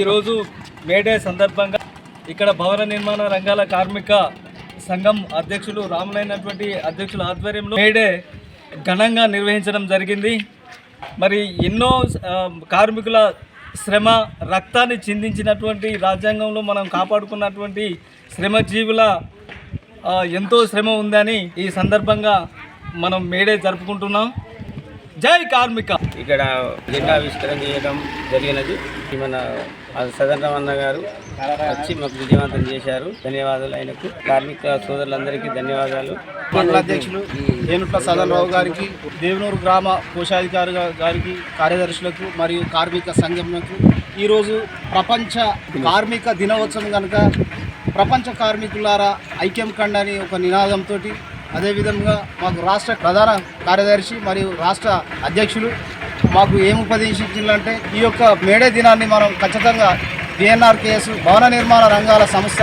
ఈరోజు మేడే సందర్భంగా ఇక్కడ భవన నిర్మాణ రంగాల కార్మిక సంఘం అధ్యక్షులు రాములైనటువంటి అధ్యక్షుల ఆధ్వర్యంలో మేడే ఘనంగా నిర్వహించడం జరిగింది. మరి ఎన్నో కార్మికుల శ్రమ రక్తాన్ని చిందించినటువంటి రాజ్యాంగంలో మనం కాపాడుకున్నటువంటి శ్రమజీవుల ఎంతో శ్రమ ఉందని ఈ సందర్భంగా మనం మేడే జరుపుకుంటున్నాం. జై కార్మిక. ఇక్కడ జెండా ఆవిష్కరణ చేయడం జరిగినది. మన సదన్ రమణ గారు వచ్చి మాకు విజయవంతం చేశారు. ధన్యవాదాలు ఆయనకు. కార్మిక సోదరులందరికీ ధన్యవాదాలు. మండల అధ్యక్షులు ఏనుట్ల సదనరావు గారికి దేవనూరు గ్రామ కోశాధికారి గారికి కార్యదర్శులకు మరియు కార్మిక సంఘంలకు ఈరోజు ప్రపంచ కార్మిక దినోత్సవం కనుక ప్రపంచ కార్మికులారా ఐక్యం కండి అని ఒక నినాదంతో అదేవిధంగా మాకు రాష్ట్ర ప్రధాన కార్యదర్శి మరియు రాష్ట్ర అధ్యక్షులు మాకు ఏమి ఉపదేశించాలంటే ఈ యొక్క మేడే దినాన్ని మనం ఖచ్చితంగా డిఎన్ఆర్కేఎస్ భవన నిర్మాణ రంగాల సంస్థ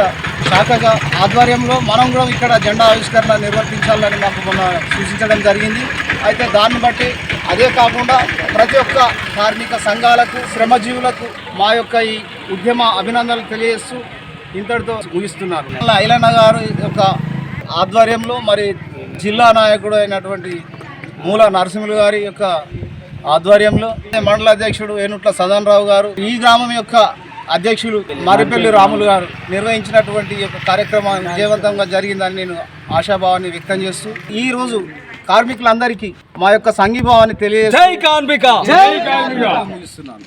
శాఖగా ఆధ్వర్యంలో మనం కూడా ఇక్కడ జెండా ఆవిష్కరణ నిర్వర్తించాలని మాకు మొన్న సూచించడం జరిగింది. అయితే దాన్ని బట్టి అదే కాకుండా ప్రతి ఒక్క కార్మిక సంఘాలకు శ్రమజీవులకు మా యొక్క ఈ ఉద్యమ అభినందనలు తెలియజేస్తూ ఇంతటితో ముగిస్తున్నారు ఐలన్న గారు యొక్క ఆధ్వర్యంలో మరి జిల్లా నాయకుడు అయినటువంటి మూల నరసింహులు గారి యొక్క ఆధ్వర్యంలో మండల అధ్యక్షుడు ఏనుట్ల సదన్ రావు గారు ఈ గ్రామం యొక్క అధ్యక్షులు మరిపల్లి రాములు గారు నిర్వహించినటువంటి యొక్క కార్యక్రమం విజయవంతంగా జరిగిందని నేను ఆశాభావాన్ని వ్యక్తం చేస్తూ ఈ రోజు కార్మికులందరికీ మా యొక్క సంఘీభావాన్ని తెలియజేస్తూ జై కార్మిక! ముగిస్తున్నాను